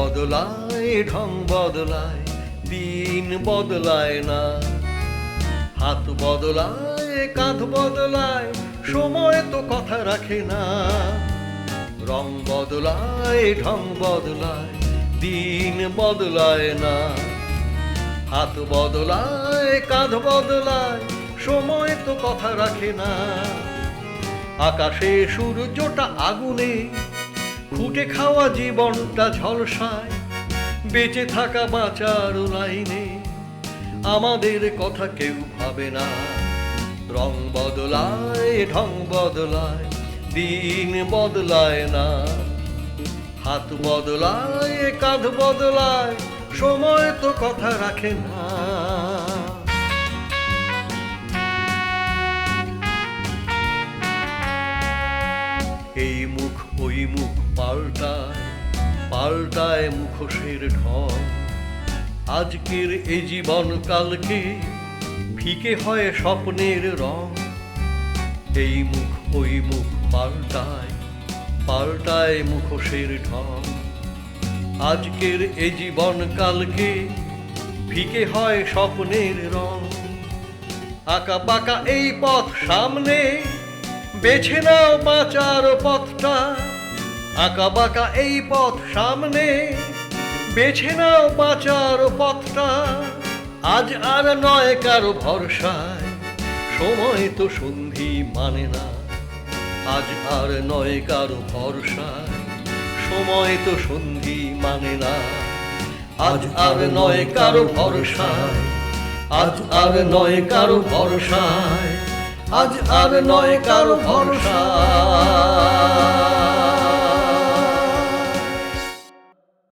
বদলায় ঢং বদলায়, দিন বদলায় না। হাত বদলায়, কাঁধ বদলায়, সময় তো কথা রাখে না। রং বদলায়, ঢং বদলায়, দিন বদলায় না। হাত বদলায়, কাঁধ বদলায়, সময় তো কথা রাখে না। আকাশে সূর্যটা আগুনে ফুটে খাওয়া জীবনটা ঝলসায়, বেঁচে থাকা বাঁচার লাইনে। আমাদের কথা কেউ ভাবে না, রং বদলায়, ঢং বদলায়, দিন বদলায় না। হাত বদলায়, কাঁধ বদলায়, সময় তো কথা রাখে না। এই মুখ, ওই মুখ পাল্টায় পাল্টায় মুখোশের ঢং। আজকের এই জীবন কালকে ফিকে হয় স্বপ্নের রং। এই মুখ ওই মুখ পাল্টায় পাল্টায় মুখোশের ঢং। আজকের এ জীবন কালকে ফিকে হয় স্বপ্নের রং। আঁকা বাঁকা এই পথ সামনে, বেছে নাও বাঁচার পথটা। আঁকা বাঁকা এই পথ সামনে, বেছে নাও বাঁচার পথটা। আজ আর নয় কারও ভরসায়, সময় তো সন্ধি মানে না। আজ আর নয় কারও ভরসায়, সময় তো সন্ধি মানে না। আজ আর নয় কারও ভরসায়, আজ আর নয় কারও ভরসায়, আজ আর নয় কারও ভরসায়